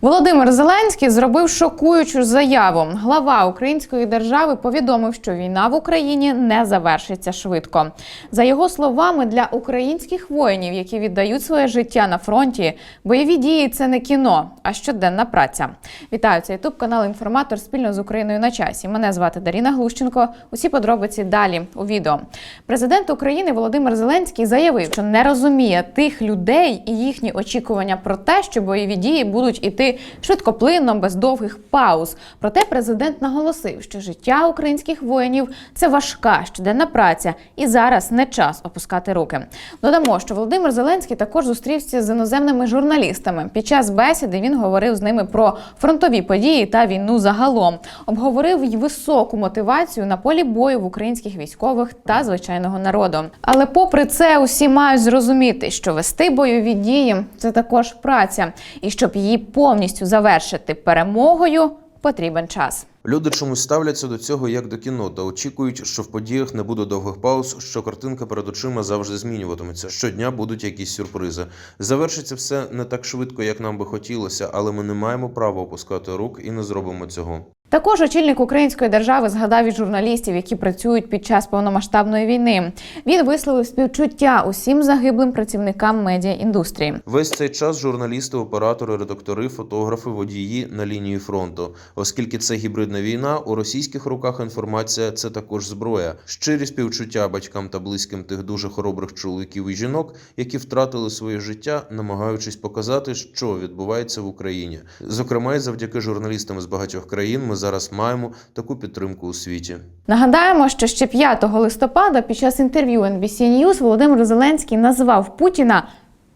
Володимир Зеленський зробив шокуючу заяву. Глава української держави повідомив, що війна в Україні не завершиться швидко. За його словами, для українських воїнів, які віддають своє життя на фронті, бойові дії це не кіно, а щоденна праця. Вітаю це ютуб канал Інформатор спільно з Україною на часі. Мене звати Даріна Глущенко. Усі подробиці далі у відео. Президент України Володимир Зеленський заявив, що не розуміє тих людей і їхні очікування про те, що бойові дії будуть іти швидкоплинно, без довгих пауз. Проте президент наголосив, що життя українських воїнів це важка щоденна праця, і зараз не час опускати руки. Додамо, що Володимир Зеленський також зустрівся з іноземними журналістами. Під час бесіди він говорив з ними про фронтові події та війну загалом. Обговорив й високу мотивацію на полі бою в українських військових та звичайного народу. Але попри це, усі мають зрозуміти, що вести бойові дії це також праця, і щоб її повністю завершити перемогою, потрібен час. Люди чомусь ставляться до цього як до кіно та очікують, що в подіях не буде довгих пауз, що картинка перед очима завжди змінюватиметься. Щодня будуть якісь сюрпризи. Завершиться все не так швидко, як нам би хотілося, але ми не маємо права опускати рук і не зробимо цього. Також очільник української держави згадав і журналістів, які працюють під час повномасштабної війни. Він висловив співчуття усім загиблим працівникам медіаіндустрії. Весь цей час журналісти, оператори, редактори, фотографи, водії на лінії фронту. Оскільки це гібридна війна, у російських руках інформація це також зброя. Щирі співчуття батькам та близьким тих дуже хоробрих чоловіків і жінок, які втратили своє життя, намагаючись показати, що відбувається в Україні. Зокрема, завдяки журналістам з багатьох країн ми зараз маємо таку підтримку у світі. Нагадаємо, що ще 5 листопада під час інтерв'ю NBC News Володимир Зеленський назвав Путіна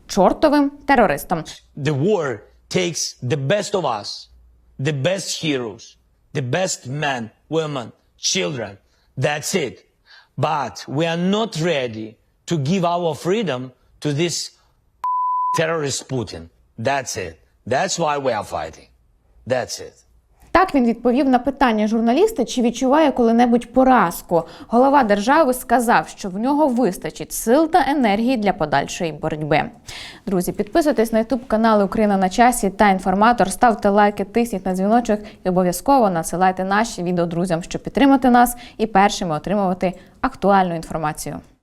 чортовим терористом. the war takes the best of us, the best heroes, the best men, women, children. That's it. But we are not ready to give our freedom to this terrorist Putin. That's it. That's why we are fighting. That's it. Так він відповів на питання журналіста, чи відчуває коли-небудь поразку. Голова держави сказав, що в нього вистачить сил та енергії для подальшої боротьби. Друзі, підписуйтесь на ютуб канали Україна на часі та інформатор. Ставте лайки, тисніть на дзвіночок і обов'язково надсилайте наші відео друзям, щоб підтримати нас і першими отримувати актуальну інформацію.